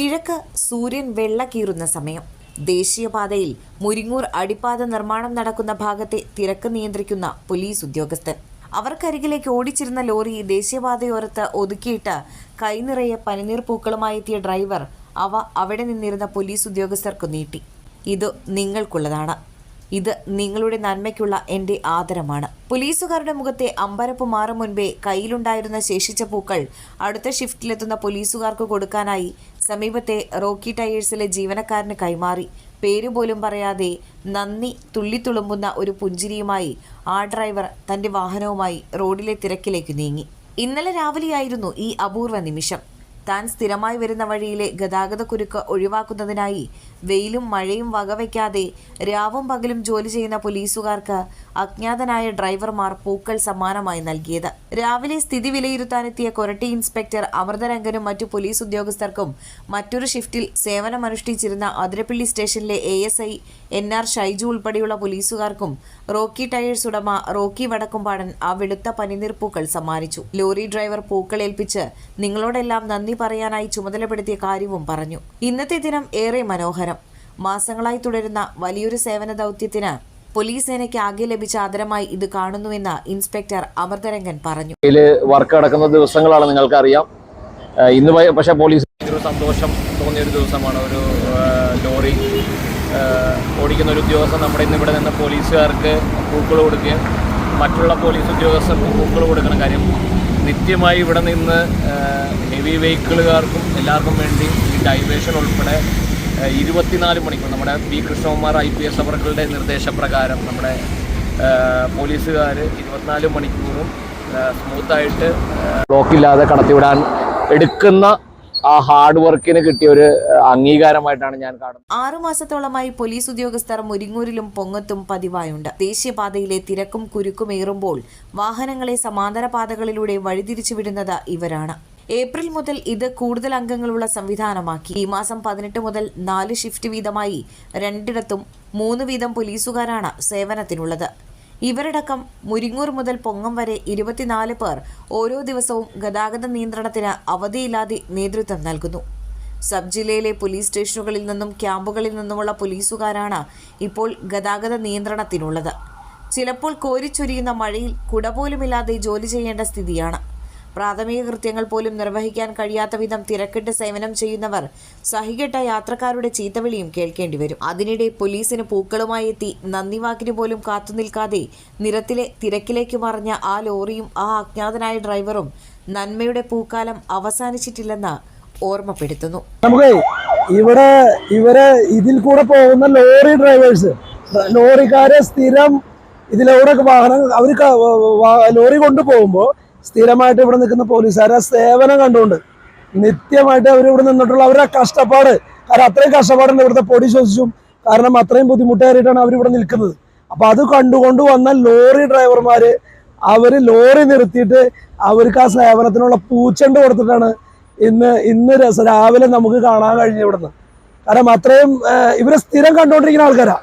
കിഴക്ക് സൂര്യൻ വെള്ള കീറുന്ന സമയം. ദേശീയപാതയിൽ മുരിങ്ങൂർ അടിപ്പാത നിർമ്മാണം നടക്കുന്ന ഭാഗത്തെ തിരക്ക് നിയന്ത്രിക്കുന്ന പോലീസ് ഉദ്യോഗസ്ഥൻ. അവർക്കരികിലേക്ക് ഓടിച്ചിരുന്ന ലോറി ദേശീയപാതയോരത്ത് ഒതുക്കിയിട്ട് കൈനിറയെ പനിനീർ പൂക്കളുമായി എത്തിയ ഡ്രൈവർ അവ അവിടെ നിന്നിരുന്ന പോലീസ് ഉദ്യോഗസ്ഥർക്ക് നീട്ടി. ഇത് നിങ്ങൾക്കുള്ളതാണ്. ഇത് നിങ്ങളുടെ നന്മയ്ക്കുള്ള എന്റെ ആദരമാണ്. പോലീസുകാരുടെ മുഖത്തെ അമ്പരപ്പ് മാറും മുൻപേ കയ്യിലുണ്ടായിരുന്ന ശേഷിച്ച പൂക്കൾ അടുത്ത ഷിഫ്റ്റിലെത്തുന്ന പോലീസുകാർക്ക് കൊടുക്കാനായി സമീപത്തെ റോക്കി ടയേഴ്സിലെ ജീവനക്കാരന് കൈമാറി. പേരുപോലും പറയാതെ നന്ദി തുള്ളിത്തുളുമ്പുന്ന ഒരു പുഞ്ചിരിയുമായി ആ ഡ്രൈവർ തന്റെ വാഹനവുമായി റോഡിലെ തിരക്കിലേക്ക് നീങ്ങി. ഇന്നലെ രാവിലെയായിരുന്നു ഈ അപൂർവ നിമിഷം. താൻ സ്ഥിരമായി വരുന്ന വഴിയിലെ ഗതാഗതക്കുരുക്ക് ഒഴിവാക്കുന്നതിനായി വെയിലും മഴയും വകവയ്ക്കാതെ രാവും പകലും ജോലി ചെയ്യുന്ന പോലീസുകാർക്ക് അജ്ഞാതനായ ഡ്രൈവർമാർ പൂക്കൾ സമ്മാനമായി നൽകിയത്. രാവിലെ സ്ഥിതി വിലയിരുത്താനെത്തിയ കൊരട്ടി ഇൻസ്പെക്ടർ അമൃതരംഗനും മറ്റു പോലീസ് ഉദ്യോഗസ്ഥർക്കും മറ്റൊരു ഷിഫ്റ്റിൽ സേവനമനുഷ്ഠിച്ചിരുന്ന അതിരപ്പള്ളി സ്റ്റേഷനിലെ A S I N R Shaiju ഉൾപ്പെടെയുള്ള പോലീസുകാർക്കും റോക്കി ടയേഴ്സ് ഉടമ റോക്കി വടക്കുംപാടൻ ആ വെളുത്ത പനിനീർ സമ്മാനിച്ചു. ലോറി ഡ്രൈവർ പൂക്കൾ ഏൽപ്പിച്ച് നിങ്ങളോടെല്ലാം നന്ദി പറയാനായി ചുമതലപ്പെടുത്തിയ കാര്യവും പറഞ്ഞു. ഇന്നത്തെ ദിനം ഏറെ മനോഹരം. മാസങ്ങളായി തുടരുന്ന വലിയൊരു സേവന ദൗത്യത്തിന് പോലീസ് സേനയ്ക്ക് ആകെ ലഭിച്ച ആദരമായി ഇത് കാണുന്നുവെന്ന് ഇൻസ്പെക്ടർ അമൃതരംഗൻ പറഞ്ഞു. ഇതിൽ വർക്ക് നടക്കുന്ന ദിവസങ്ങളാണ് നിങ്ങൾക്കറിയാം. അറിയാം ഇന്ന് പക്ഷേ പോലീസ് സന്തോഷം തോന്നിയ ഒരു ദിവസമാണ്. ഒരു ലോറി ഓടിക്കുന്ന ഒരു ഉദ്യോഗസ്ഥൻ നമ്മുടെ ഇന്ന് ഇവിടെ നിന്ന് പോലീസുകാർക്ക് പൂക്കൾ കൊടുക്കുകയും മറ്റുള്ള പോലീസ് ഉദ്യോഗസ്ഥർക്ക് പൂക്കൾ കൊടുക്കണം കാര്യം നിത്യമായി ഇവിടെ നിന്ന് ഹെവി വെഹിക്കിളുകാർക്കും എല്ലാവർക്കും വേണ്ടി ഈ ഡൈവേഷൻ ഉൾപ്പെടെ ഇരുപത്തിനാല് മണിക്കൂർ നമ്മുടെ P Krishnakumar I P S അവർക്കളുടെ നിർദ്ദേശപ്രകാരം നമ്മുടെ പോലീസുകാർ ഇരുപത്തിനാല് മണിക്കൂറും സ്മൂത്തായിട്ട് ബ്ലോക്കില്ലാതെ കടത്തിവിടാൻ എടുക്കുന്ന ആ ഹാർഡ് വർക്കിന് കിട്ടിയ ഒരു അംഗീകാരമായിട്ടാണ് ഞാൻ കാണുന്നത്. ആറുമാസത്തോളമായി പോലീസ് ഉദ്യോഗസ്ഥർ മുരിങ്ങൂരിലും പൊങ്ങത്തും പതിവായുണ്ട്. ദേശീയപാതയിലെ തിരക്കും കുരുക്കും ഏറുമ്പോൾ വാഹനങ്ങളെ സമാന്തര പാതകളിലൂടെ വഴിതിരിച്ചുവിടുന്നത് ഇവരാണ്. ഏപ്രിൽ മുതൽ ഇത് കൂടുതൽ അംഗങ്ങളുള്ള സംവിധാനമാക്കി. ഈ മാസം പതിനെട്ട് മുതൽ നാല് ഷിഫ്റ്റ് വീതമായി രണ്ടിടത്തും മൂന്ന് വീതം പോലീസുകാരാണ് സേവനത്തിനുള്ളത്. ഇവരടക്കം മുരിങ്ങൂർ മുതൽ പൊങ്ങം വരെ ഇരുപത്തിനാല് പേർ ഓരോ ദിവസവും ഗതാഗത നിയന്ത്രണത്തിന് അവധിയില്ലാതെ നേതൃത്വം നൽകുന്നു. സബ് ജില്ലയിലെ പോലീസ് സ്റ്റേഷനുകളിൽ നിന്നും ക്യാമ്പുകളിൽ നിന്നുമുള്ള പോലീസുകാരാണ് ഇപ്പോൾ ഗതാഗത നിയന്ത്രണത്തിനുള്ളത്. ചിലപ്പോൾ കോരിച്ചൊരിയുന്ന മഴയിൽ കുട പോലുമില്ലാതെ ജോലി ചെയ്യേണ്ട സ്ഥിതിയാണ്. പ്രാഥമിക കൃത്യങ്ങൾ പോലും നിർവഹിക്കാൻ കഴിയാത്ത വിധം തിരക്കിട്ട് സേവനം ചെയ്യുന്നവർ സഹികെട്ട യാത്രക്കാരുടെ ചീത്തവിളിയും കേൾക്കേണ്ടി വരും. അതിനിടെ പോലീസിന് പൂക്കളുമായി എത്തി നന്ദി വാക്കിന് പോലും കാത്തുനിൽക്കാതെ നിരത്തിലെ തിരക്കിലേക്ക് മറിഞ്ഞ ആ ലോറിയും ആ അജ്ഞാതനായ ഡ്രൈവറും നന്മയുടെ പൂക്കാലം അവസാനിച്ചിട്ടില്ലെന്ന് ഓർമ്മപ്പെടുത്തുന്നു. നമുക്ക് ഇവിടെ ഇവരെ ഇതിൽ കൂടെ പോകുന്ന ലോറി ഡ്രൈവേഴ്സ് ലോറിക്കാരെ സ്ഥിരം ഇതിലൂടെ വാഹനം അവർ ലോറി കൊണ്ടുപോകുമ്പോൾ സ്ഥിരമായിട്ട് ഇവിടെ നിൽക്കുന്ന പോലീസുകാരെ സേവനം കണ്ടുകൊണ്ട് നിത്യമായിട്ട് അവർ ഇവിടെ നിന്നിട്ടുള്ള അവരുടെ കഷ്ടപ്പാട്. കാരണം അത്രയും കഷ്ടപ്പാടുണ്ട് ഇവിടുത്തെ പൊടി ശ്വസിച്ചും കാരണം അത്രയും ബുദ്ധിമുട്ടേറിയിട്ടാണ് അവർ ഇവിടെ നിൽക്കുന്നത്. അപ്പൊ അത് കണ്ടുകൊണ്ട് വന്ന ലോറി ഡ്രൈവർമാര് അവർ ലോറി നിർത്തിയിട്ട് അവർക്ക് ആ സേവനത്തിനുള്ള പൂച്ചണ്ട് കൊടുത്തിട്ടാണ് ഇന്ന് ഇന്ന് രാവിലെ നമുക്ക് കാണാൻ കഴിഞ്ഞു ഇവിടുന്ന്. കാരണം അത്രയും ഇവരെ സ്ഥിരം കണ്ടുകൊണ്ടിരിക്കുന്ന ആൾക്കാരാ.